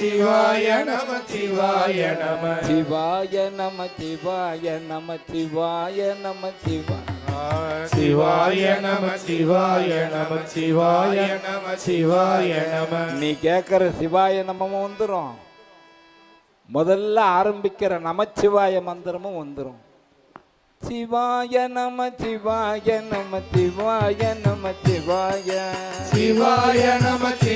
சிவாய நம சிவாய நம சிவாய நம சிவாய நம சிவாய நம சிவாய நம சிவாய நம சிவாய நம நீ கேக்குற சிவாய நமமும் வந்துடும் முதல்ல ஆரம்பிக்கிற நமச்சிவாய மந்திரமும் வந்துடும் சிவாய நம சிவாய நம சிவாய நம சிவாய சிவாய